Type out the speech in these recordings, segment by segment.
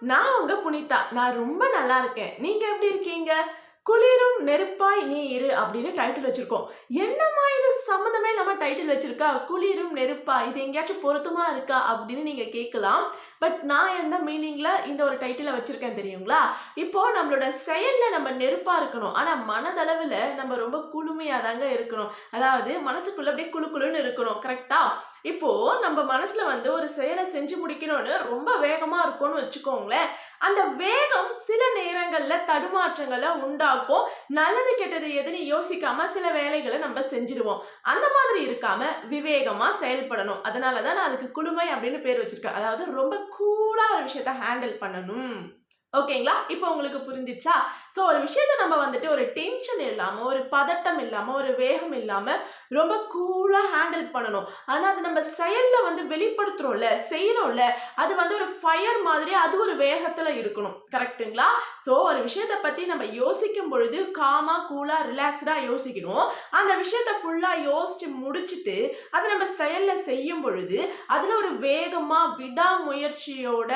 நான் உங்க புனிதா. நான் ரொம்ப நல்லா இருக்கேன். நீங்க எப்படி இருக்கீங்க? குளிரும் நெருப்பாய் நீ இரு அப்படின்னு டைட்டில் வச்சிருக்கோம். என்னம்மா இது? சம்மந்தமே நம்ம டைட்டில் வச்சிருக்கா? குளிரும் நெருப்பா இது எங்கேயாச்சும் பொருத்தமா இருக்கா அப்படின்னு நீங்க கேட்கலாம். பட் நான் எந்த மீனிங்ல இந்த ஒரு டைட்டிலை வச்சிருக்கேன் தெரியுங்களா? இப்போ நம்மளோட செயல்ல நம்ம நெருப்பா இருக்கணும். ஆனா மனதளவுல நம்ம ரொம்ப குளுமையா தாங்க இருக்கணும். அதாவது மனசுக்குள்ள அப்படியே குளு குளுன்னு இருக்கணும். கரெக்டா இப்போ நம்ம மனசுல வந்து ஒரு செயலை செஞ்சு முடிக்கணும்னு ரொம்ப வேகமா இருக்கும்னு வச்சுக்கோங்களேன். அந்த வேகம் சில நேரங்கள்ல தடுமாற்றங்களை உண்டாக்கும். நல்லது கெட்டது எதுன்னு யோசிக்காம சில வேலைகளை நம்ம செஞ்சுடுவோம். அந்த மாதிரி இருக்காம விவேகமா செயல்படணும். அதனால தான் நான் அதுக்கு குளுமை அப்படின்னு பேர் வச்சிருக்கேன். அதாவது ரொம்ப கூலா ஒரு விஷயத்த ஹேண்டில் பண்ணணும். ஓகேங்களா? இப்போ உங்களுக்கு புரிஞ்சிச்சா? ஸோ ஒரு விஷயத்த நம்ம வந்துட்டு ஒரு டென்ஷன் இல்லாமல் ஒரு பதட்டம் இல்லாமல் ஒரு வேகம் இல்லாமல் ரொம்ப கூலாக ஹேண்டில் பண்ணணும். ஆனால் அது நம்ம செயலில் வந்து வெளிப்படுத்துகிறோம்ல செய்கிறோம்ல அது வந்து ஒரு ஃபயர் மாதிரி அது ஒரு வேகத்தில் இருக்கணும். கரெக்ட்டுங்களா ஸோ ஒரு விஷயத்தை பற்றி நம்ம யோசிக்கும் பொழுது காமாக கூலாக ரிலாக்ஸ்டாக யோசிக்கணும். அந்த விஷயத்த ஃபுல்லாக யோசித்து முடிச்சுட்டு அதை நம்ம செயலில் செய்யும் பொழுது அதில் ஒரு வேகமாக விடாமுயற்சியோட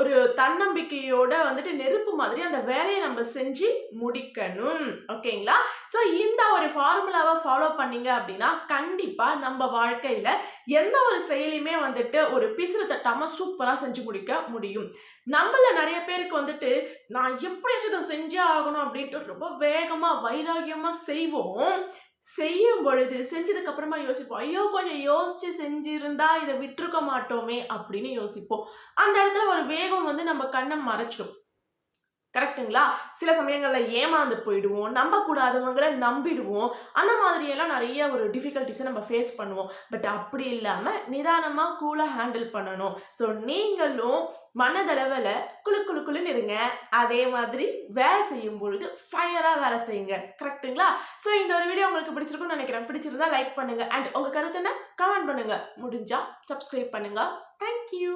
ஒரு தன்னம்பிக்கையோட வந்துட்டு நெருப்பு மாதிரி அந்த வேலையை நம்ம செஞ்சு முடிக்கணும். ஓகேங்களா? ஸோ இந்த ஒரு ஃபார்முலாவை ஃபாலோ பண்ணீங்க அப்படின்னா கண்டிப்பாக நம்ம வாழ்க்கையில் எந்த ஒரு செயலையுமே வந்துட்டு ஒரு பிசுறு தட்டாமல் சூப்பராக செஞ்சு முடிக்க முடியும். நம்மள நிறைய பேருக்கு வந்துட்டு நான் எப்படியாச்சும் இதை செஞ்சே ஆகணும் அப்படின்ட்டு ரொம்ப வேகமாக வைராகியமாக செய்வோம். செய்யும் பொழுது செஞ்சதுக்கு அப்புறமா யோசிப்போம் ஐயோ கொஞ்சம் யோசிச்சு செஞ்சிருந்தா இதை விட்டுருக்க மாட்டோமே அப்படின்னு யோசிப்போம். அந்த இடத்துல ஒரு வேகம் வந்து நம்ம கண்ணை மறைச்சிடும் கரெக்ட்டுங்களா சில சமயங்களில் ஏமாந்து போயிடுவோம் நம்பக்கூடாதவங்களை நம்பிடுவோம். அந்த மாதிரியெல்லாம் நிறைய ஒரு டிஃபிகல்ட்டிஸை நம்ம ஃபேஸ் பண்ணுவோம். பட் அப்படி இல்லாமல் நிதானமாக கூலாக ஹேண்டில் பண்ணணும். ஸோ நீங்களும் மனதளவில் குழு குழு குளுன்னு இருங்க. அதே மாதிரி வேலை செய்யும் பொழுது ஃபயராக வேலை செய்யுங்க. கரெக்ட்டுங்களா ஸோ இந்த ஒரு வீடியோ உங்களுக்கு பிடிச்சிருக்கும்னு நினைக்கிறேன். பிடிச்சிருந்தா லைக் பண்ணுங்கள் அண்ட் உங்கள் கருத்து என்ன? கமெண்ட் பண்ணுங்கள் முடிஞ்சால் சப்ஸ்கிரைப் பண்ணுங்கள் தேங்க்யூ